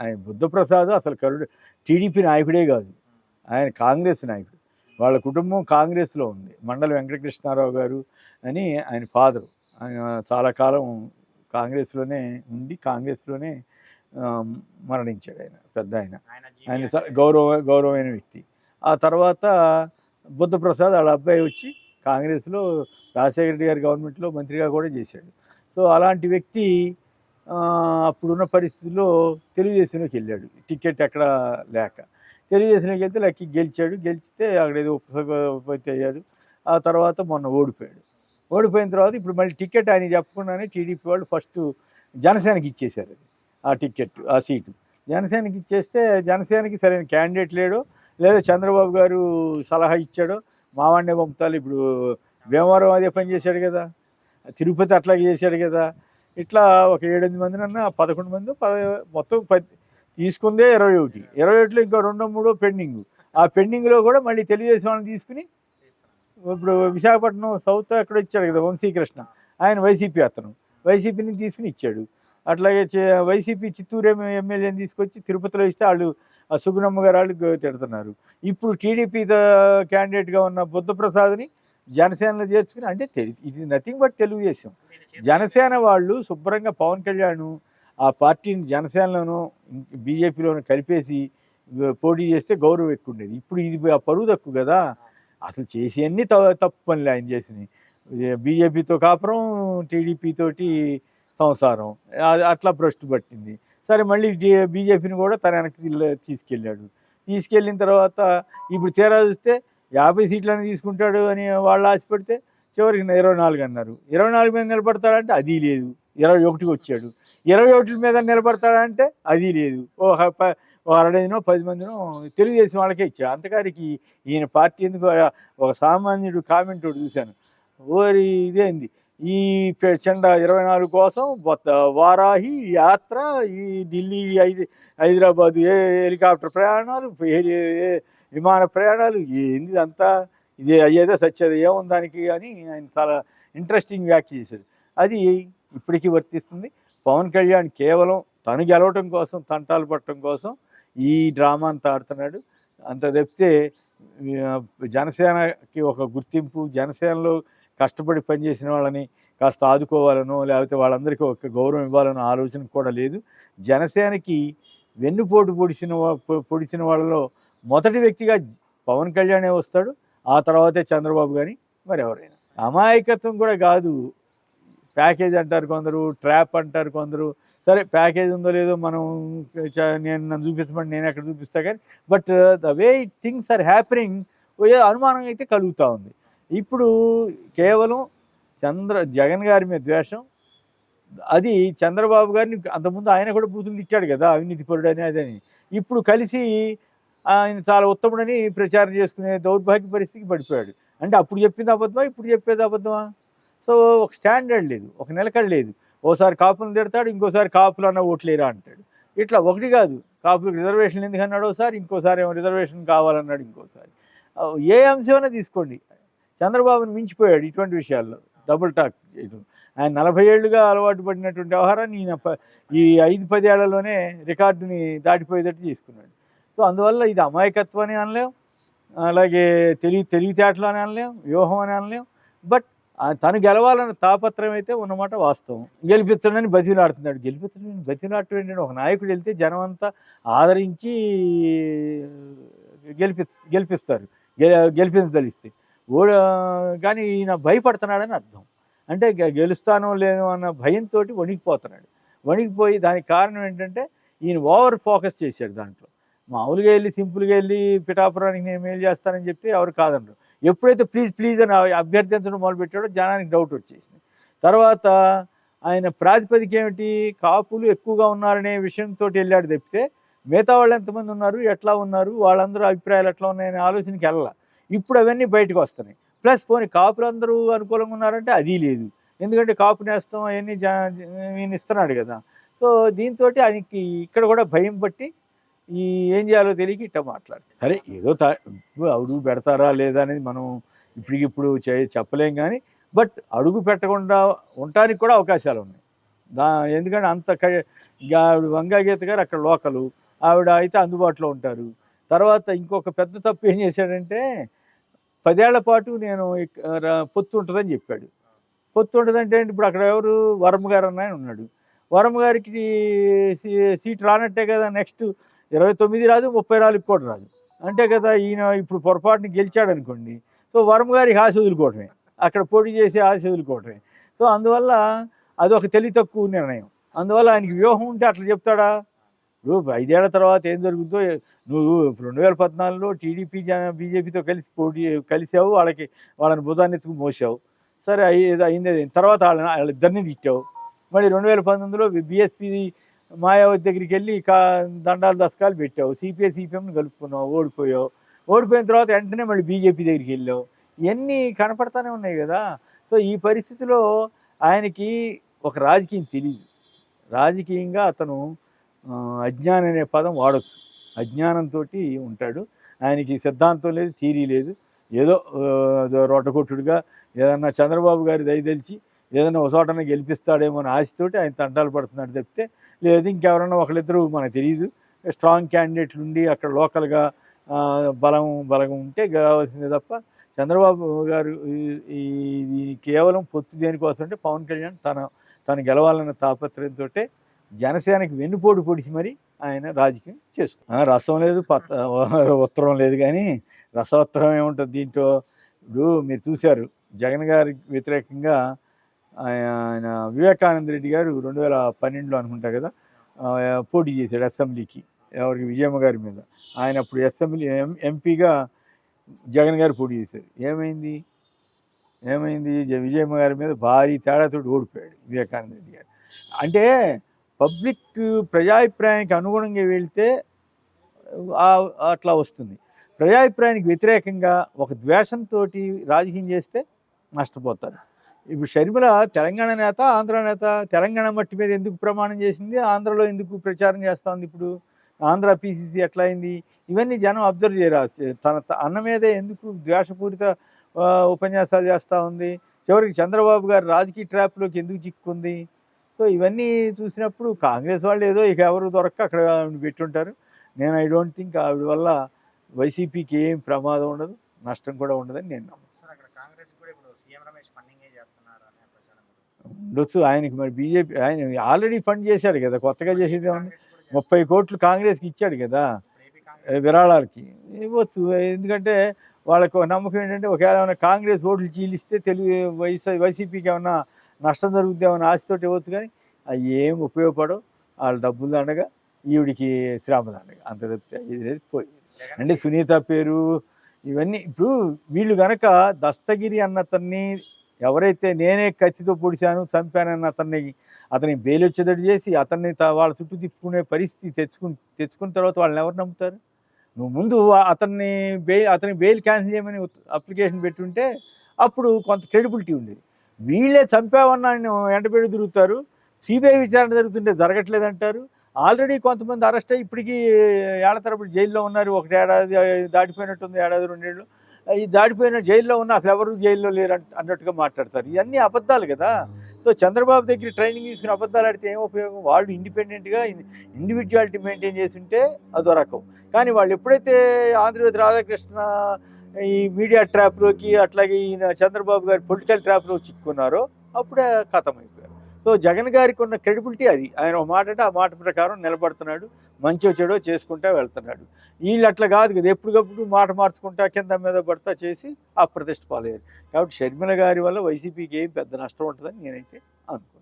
ఆయన బుద్ధప్రసాద్ అసలు కరుడు టీడీపీ నాయకుడే కాదు. ఆయన కాంగ్రెస్ నాయకుడు. వాళ్ళ కుటుంబం కాంగ్రెస్లో ఉంది. మండల వెంకటకృష్ణారావు గారు అని ఆయన ఫాదరు. ఆయన చాలా కాలం కాంగ్రెస్లోనే ఉండి కాంగ్రెస్లోనే మరణించాడు ఆయన పెద్ద ఆయన. ఆయన గౌరవ గౌరవమైన వ్యక్తి. ఆ తర్వాత బుద్ధప్రసాద్ వాళ్ళ అబ్బాయి వచ్చి కాంగ్రెస్లో రాజశేఖర రెడ్డి గారి గవర్నమెంట్లో మంత్రిగా కూడా చేశాడు. సో అలాంటి వ్యక్తి అప్పుడున్న పరిస్థితుల్లో తెలుగుదేశంలోకి వెళ్ళాడు. టికెట్ ఎక్కడ లేక. తెలుగుదేశంలోకి వెళ్తే లక్కి గెలిచాడు. గెలిచితే అక్కడ ఏదో ఉపసభాపతి అయ్యాడు. ఆ తర్వాత మొన్న ఓడిపోయాడు. ఓడిపోయిన తర్వాత ఇప్పుడు మళ్ళీ టికెట్ ఆయన చెప్పకుండానే టీడీపీ వాళ్ళు ఫస్ట్ జనసేనకి ఇచ్చేశారు అది ఆ టికెట్ ఆ సీటు. జనసేనకి ఇచ్చేస్తే జనసేనకి సరైన క్యాండిడేట్ లేడు లేదా చంద్రబాబు గారు సలహా ఇచ్చాడో మావాడినే పంపుతారు. ఇప్పుడు భీమవరం అదే పని చేశాడు కదా. తిరుపతి అట్లాగే చేశాడు కదా. ఇట్లా ఒక ఏడెనిమిది మందినన్నా పదకొండు మంది పద మొత్తం పది తీసుకుందే ఇరవై ఒకటి. ఇరవై ఒకటిలో ఇంకో రెండో మూడో పెండింగ్. ఆ పెండింగ్లో కూడా మళ్ళీ తెలుగుదేశం వాళ్ళని తీసుకుని ఇప్పుడు విశాఖపట్నం సౌత్ అక్కడ ఇచ్చాడు కదా వంశీకృష్ణ. ఆయన వైసీపీ అతను. వైసీపీని తీసుకుని ఇచ్చాడు. అట్లాగే వైసీపీ చిత్తూరు ఎమ్మెల్యేని తీసుకొచ్చి తిరుపతిలో ఇస్తే వాళ్ళు ఆ సుగుణమ్మ గారు వాళ్ళు తిడుతున్నారు. ఇప్పుడు టీడీపీ క్యాండిడేట్గా ఉన్న బుద్ధప్రసాద్ని జనసేనలో చేర్చుకుని అంటే తెలి- ఇది నథింగ్ బట్ తెలుగుదేశం. జనసేన వాళ్ళు శుభ్రంగా పవన్ కళ్యాణ్ ఆ పార్టీని జనసేనలోనూ బీజేపీలోనూ కలిపేసి పోటీ చేస్తే గౌరవం ఎక్కువ ఉండేది. ఇప్పుడు ఇది ఆ పరువు తక్కువ కదా. అసలు చేసి అన్ని తప్పు పనులు ఆయన చేసినాయి. బీజేపీతో కాపురం టీడీపీతోటి సంసారం. అట్లా భ్రష్టు పట్టింది. సరే మళ్ళీ బీజేపీని కూడా తన వెనక్కి తీసుకెళ్ళాడు. తీసుకెళ్ళిన తర్వాత ఇప్పుడు తీరా చూస్తే యాభై సీట్లని తీసుకుంటాడు అని వాళ్ళు ఆశపడితే చివరికి ఇరవై నాలుగు అన్నారు. ఇరవై నాలుగు మీద నిలబడతాడంటే అది లేదు. ఇరవై ఒకటికి వచ్చాడు. ఇరవై ఒకటి మీద నిలబడతాడంటే అది లేదు. ఓ హ- అరడైనో పది మందినో తెలుగుదేశం వాళ్ళకే ఇచ్చాడు అంతకారికి ఈయన పార్టీ ఎందుకు ఒక సామాన్యుడు కామెంట్ ఒకటి చూశాను. ఓరి ఇదేంది? ఈ చెండ చెండా ఇరవై నాలుగు కోసం బొత్త వారాహి యాత్ర ఈ ఢిల్లీ ఐదు హైదరాబాద్ ఏ హెలికాప్టర్ ప్రయాణాలు విమాన ప్రయాణాలు ఏంది అంతా ఇది అయ్యేదో సచ్చేది? ఏముంది దానికి అని ఆయన చాలా ఇంట్రెస్టింగ్ వ్యాఖ్య చేశాడు. అది ఇప్పటికీ వర్తిస్తుంది. పవన్ కళ్యాణ్ కేవలం తను గెలవటం కోసం తంటాలు పట్టడం కోసం ఈ డ్రామా అంతా ఆడుతున్నాడు. అంత తప్పితే జనసేనకి ఒక గుర్తింపు జనసేనలో కష్టపడి పనిచేసిన వాళ్ళని కాస్త ఆదుకోవాలనో లేకపోతే వాళ్ళందరికీ ఒక గౌరవం ఇవ్వాలనో ఆలోచన కూడా లేదు. జనసేనకి వెన్నుపోటు పొడిచిన వా- పొడిచిన వాళ్ళలో మొదటి వ్యక్తిగా పవన్ కళ్యాణే వస్తాడు ఆ తర్వాతే చంద్రబాబు కానీ మరి ఎవరైనా అమాయకత్వం కూడా కాదు. ప్యాకేజ్ అంటారు కొందరు ట్రాప్ అంటారు కొందరు. సరే ప్యాకేజ్ ఉందో లేదో మనం చ- నేను నన్ను చూపించమని నేను ఎక్కడ చూపిస్తా కానీ but the way things are happening అనుమానం అయితే కలుగుతూ ఉంది. ఇప్పుడు కేవలం చంద్ర జగన్ గారి మీద ద్వేషం అది చంద్రబాబు గారిని అంతకుముందు ఆయన కూడా బూతులు తిట్టాడు కదా అవినీతి పరుడు అని అదని. ఇప్పుడు కలిసి ఆయన చాలా ఉత్తముడని ప్రచారం చేసుకునే దౌర్భాగ్య పరిస్థితికి పడిపోయాడు. అంటే అప్పుడు చెప్పింది అబద్ధమా? ఇప్పుడు చెప్పేది అబద్ధమా? సో ఒక స్టాండర్డ్ లేదు. ఒక నిలకడ లేదు. ఓసారి కాపులను తిడతాడు ఇంకోసారి కాపులు అన్న ఓట్లేరా అంటాడు. ఇట్లా ఒకటి కాదు. కాపులకు రిజర్వేషన్ ఎందుకు అన్నాడు ఒకసారి ఇంకోసారి ఏమో రిజర్వేషన్ కావాలన్నాడు ఇంకోసారి. ఏ అంశమైనా తీసుకోండి. చంద్రబాబును మించిపోయాడు ఇటువంటి విషయాల్లో. డబుల్ టాక్ చేయడం. ఆయన నలభై ఏళ్ళుగా అలవాటు పడినటువంటి వ్యవహారాన్ని ఈయన ప- ఈ ఐదు పదేళ్ళలోనే రికార్డుని దాటిపోయేటట్టు చేసుకున్నాడు. సో అందువల్ల ఇది అమాయకత్వం అని అనలేం. అలాగే తెలివి తెలివితేటలు అని అనలేం వ్యూహం అని అనలేం. బట్ తను గెలవాలన్న తాపత్రం అయితే ఉన్నమాట వాస్తవం. గెలిపించడని బతిలాడుతున్నాడు గెలిపించడం బతిలాడటం ఏంటంటే ఒక నాయకుడు వెళ్తే జనం అంతా ఆదరించి గెలిపి గెలిపిస్తారు. గె- గెలిపించదలిస్తే ఓడ కానీ ఈయన భయపడుతున్నాడని అర్థం. అంటే గె- గెలుస్తానో లేదో అన్న భయంతో వణికిపోతున్నాడు. వణికిపోయి దానికి కారణం ఏంటంటే ఈయన ఓవర్ ఫోకస్ చేశాడు దాంట్లో. మామూలుగా వెళ్ళి సింపుల్గా వెళ్ళి పిఠాపురానికి నేను మేలు చేస్తానని చెప్తే ఎవరు కాదండ్రు ఎప్పుడైతే ప్లీజ్ ప్లీజ్ అని అభ్యర్థించడం మొదలుపెట్టాడో జనానికి డౌట్ వచ్చేసింది. తర్వాత ఆయన ప్రాతిపదిక ఏమిటి? కాపులు ఎక్కువగా ఉన్నారనే విషయంతో వెళ్ళాడు తప్పితే మిగతా వాళ్ళు ఎంతమంది ఉన్నారు? ఎట్లా ఉన్నారు? వాళ్ళందరూ అభిప్రాయాలు ఎట్లా ఉన్నాయనే ఆలోచనకి వెళ్ళాల. ఇప్పుడు అవన్నీ బయటకు వస్తున్నాయి. ప్లస్ పోనీ కాపులందరూ అనుకూలంగా ఉన్నారంటే అది లేదు. ఎందుకంటే కాపు నేస్తాం అవన్నీ జా ఇస్తున్నాడు కదా. సో దీంతో ఆయనకి ఇక్కడ కూడా భయం పట్టి ఈ ఏం చేయాలో తెలియక ఇట్ట మాట్లాడు సరే ఏదో అడుగు పెడతారా లేదా అనేది మనం ఇప్పటికిప్పుడు చే చెప్పలేం కానీ బట్ అడుగు పెట్టకుండా ఉండటానికి కూడా అవకాశాలు ఉన్నాయి. దా ఎందుకంటే అంత క ఆవిడ వంగాగీత గారు అక్కడ లోకలు ఆవిడ అయితే అందుబాటులో ఉంటారు. తర్వాత ఇంకొక పెద్ద తప్పు ఏం చేశాడంటే పదేళ్ళ పాటు నేను పొత్తు ఉంటుందని చెప్పాడు. పొత్తు ఉంటుందంటే ఇప్పుడు అక్కడ ఎవరు? వరమ గారు అన్న ఆయన ఉన్నాడు. వరమ గారికి సీ- సీట్ రానట్టే కదా నెక్స్ట్ ఇరవై తొమ్మిది రాదు ముప్పై రాదు కూడా రాదు. అంటే కదా ఈయన ఇప్పుడు పొరపాటుని గెలిచాడు అనుకోండి. సో వరం గారికి ఆశ వదులుకోవటమే. అక్కడ పోటీ చేసి ఆశ వదులుకోవటమే. సో అందువల్ల అదొక తెలివి తక్కువ నిర్ణయం. అందువల్ల ఆయనకి వ్యూహం ఉంటే అట్లా చెప్తాడా? ఇప్పుడు ఐదేళ్ళ తర్వాత ఏం జరుగుతుందో నువ్వు రెండు వేల పద్నాలుగులో టీడీపీ బీజేపీతో కలిసి పోటీ కలిసావు వాళ్ళకి వాళ్ళని బుధాన్నెత్తుకు మోసావు. సరే అయ్యేది అయింది అయింది. తర్వాత వాళ్ళని వాళ్ళిద్దరిని తిట్టావు. మళ్ళీ రెండు వేల పంతొమ్మిదిలో బీఎస్పీ మాయావతి దగ్గరికి వెళ్ళి కా దండాలు దశకాలు పెట్టావు. సిపిఐ సిపిఎంని కలుపుకున్నావు ఓడిపోయావు. ఓడిపోయిన తర్వాత వెంటనే మళ్ళీ బీజేపీ దగ్గరికి వెళ్ళావు. ఇవన్నీ కనపడతానే ఉన్నాయి కదా. సో ఈ పరిస్థితిలో ఆయనకి ఒక రాజకీయం తెలియదు రాజకీయంగా అతను అజ్ఞానం అనే పదం వాడచ్చు. అజ్ఞానంతో ఉంటాడు. ఆయనకి సిద్ధాంతం లేదు థీరీ లేదు. ఏదో ఆ, ఏదన్నా చంద్రబాబు గారి దయదలిచి ఏదైనా ఒక చోటనే గెలిపిస్తాడేమో అని ఆశతోటి ఆయన తంటాలు పడుతున్నాడు తప్పితే లేదు ఇంకెవరన్నా ఒకళ్ళిద్దరు మనకు తెలియదు స్ట్రాంగ్ క్యాండిడేట్లు ఉండి అక్కడ లోకల్గా బలం బలం ఉంటే కావాల్సిందే తప్ప చంద్రబాబు గారు ఈ- ఇది కేవలం పొత్తు దేనికోసం అంటే పవన్ కళ్యాణ్ తన తను గెలవాలన్న తాపత్రయంతో జనసేనకి వెన్నుపోటు పొడిచి మరి ఆయన రాజకీయం చేస్తుంది రసం లేదు పత్త ఉత్తరం లేదు కానీ రసోత్తరం ఏముంటుంది దీంట్లో? ఇప్పుడు మీరు చూశారు జగన్ గారికి వ్యతిరేకంగా ఆయన వివేకానంద రెడ్డి గారు రెండు వేల పన్నెండులో అనుకుంటా కదా పోటీ చేశాడు అసెంబ్లీకి ఎవరికి? విజయమ్మ గారి మీద. ఆయన అప్పుడు అసెంబ్లీ ఎం ఎంపీగా జగన్ గారు పోటీ చేశారు. ఏమైంది? ఏమైంది? జ- విజయమ్మ గారి మీద భారీ తేడాతో ఓడిపోయాడు వివేకానంద రెడ్డి గారు. అంటే పబ్లిక్ ప్రజాభిప్రాయానికి అనుగుణంగా వెళ్తే అట్లా వస్తుంది. ప్రజాభిప్రాయానికి వ్యతిరేకంగా ఒక ద్వేషంతో రాజకీయం చేస్తే నష్టపోతారు. ఇప్పుడు షర్మిల తెలంగాణ నేత ఆంధ్ర నేత తెలంగాణ మట్టి మీద ఎందుకు ప్రమాణం చేసింది? ఆంధ్రలో ఎందుకు ప్రచారం చేస్తూ ఉంది ఇప్పుడు? ఆంధ్ర పీసీసీ ఎట్లా అయింది ఇవన్నీ జనం అబ్జర్వ్ చేయరా? తన త- అన్న మీదే ఎందుకు ద్వేషపూరిత ఉపన్యాసాలు చేస్తూ ఉంది? చివరికి చంద్రబాబు గారు రాజకీయ ట్రాప్లోకి ఎందుకు చిక్కుంది? సో ఇవన్నీ చూసినప్పుడు కాంగ్రెస్ వాళ్ళు ఏదో ఇక ఎవరు దొరక్క అక్కడ పెట్టుంటారు. నేను ఐ డోంట్ థింక్ ఆవిడ వల్ల వైసీపీకి ఏం ప్రమాదం ఉండదు నష్టం కూడా ఉండదని నేను నమ్ముతాను సార్ అక్కడ కాంగ్రెస్ కూడా ఇప్పుడు సీఎం రమేష్ ఫండింగ్ చేస్తున్నారు అనే లొచ్చు ఆయనకి మరి బీజేపీ ఆయన ఆల్రెడీ ఫండ్ చేశాడు కదా కొత్తగా చేసేది ముప్పై కోట్లు కాంగ్రెస్కి ఇచ్చాడు కదా విరాళాలకి. ఇవ్వచ్చు ఎందుకంటే వాళ్ళకు నమ్మకం ఏంటంటే ఒకవేళ ఏమైనా కాంగ్రెస్ ఓట్లు చీలిస్తే తెలుగు వైసీ వైసీపీకి ఏమైనా నష్టం జరుగుద్దేమన్న ఆశతోటి ఇవ్వచ్చు కానీ అవి ఏం ఉపయోగపడవు. వాళ్ళ డబ్బులు దండగా ఈవిడికి శ్రామదండగా అంత తప్పితే ఇది పోయి. అంటే సునీత పేరు ఇవన్నీ ఇప్పుడు వీళ్ళు కనుక దస్తగిరి అన్నతన్ని ఎవరైతే నేనే కత్తితో పొడిచాను చంపానన్న అతన్ని అతని బేలొచ్చేదడి చేసి అతన్ని త- వాళ్ళ చుట్టూ తిప్పుకునే పరిస్థితి తెచ్చుకుని తెచ్చుకున్న తర్వాత వాళ్ళని ఎవరు నమ్ముతారు? నువ్వు ముందు అతన్ని బెయిల్ అతని బెయిల్ క్యాన్సిల్ చేయమని అప్లికేషన్ పెట్టుంటే అప్పుడు కొంత క్రెడిబిలిటీ ఉండేది. వీళ్ళే చంపావన్న ఎండబెడి తిరుగుతారు సిబిఐ విచారణ జరుగుతుంటే జరగట్లేదంటారు. ఆల్రెడీ కొంతమంది అరెస్ట్ అయ్యి ఇప్పటికీ ఏళ్ళ తరబడి జైల్లో ఉన్నారు. ఒకటి ఏడాది దాటిపోయినట్టుంది ఏడాది రెండేళ్ళు. ఈ దాటిపోయిన జైల్లో ఉన్న అసలు ఎవరు జైల్లో లేరు అన్నట్టుగా మాట్లాడతారు. ఇవన్నీ అబద్ధాలు కదా. సో చంద్రబాబు దగ్గర ట్రైనింగ్ తీసుకుని అబద్ధాలు ఆడితే ఏం ఉపయోగం? వాళ్ళు ఇండిపెండెంట్గా ఇండివిజువాలిటీ మెయింటైన్ చేస్తుంటే అదో రకం. కానీ వాళ్ళు ఎప్పుడైతే ఆంధ్రప్రదేశ్ రాధాకృష్ణ ఈ మీడియా ట్రాప్లోకి అట్లాగే ఈయన చంద్రబాబు గారి పొలిటికల్ ట్రాప్లో చిక్కుకున్నారో అప్పుడే కథం అయిపోయారు సో జగన్ గారికి ఉన్న క్రెడిబిలిటీ అది. ఆయన ఒక మాట అంటే ఆ మాట ప్రకారం నిలబడుతున్నాడు. మంచో చెడో చేసుకుంటా వెళ్తున్నాడు. వీళ్ళు అట్లా కాదు కదా. ఎప్పటికప్పుడు మాట మార్చుకుంటా కింద మీద పడతా చేసి అప్రతిష్ట పాలయ్యారు. కాబట్టి షర్మిల గారి వల్ల వైసీపీకి ఏం పెద్ద నష్టం ఉంటుందని నేనైతే అనుకున్నాను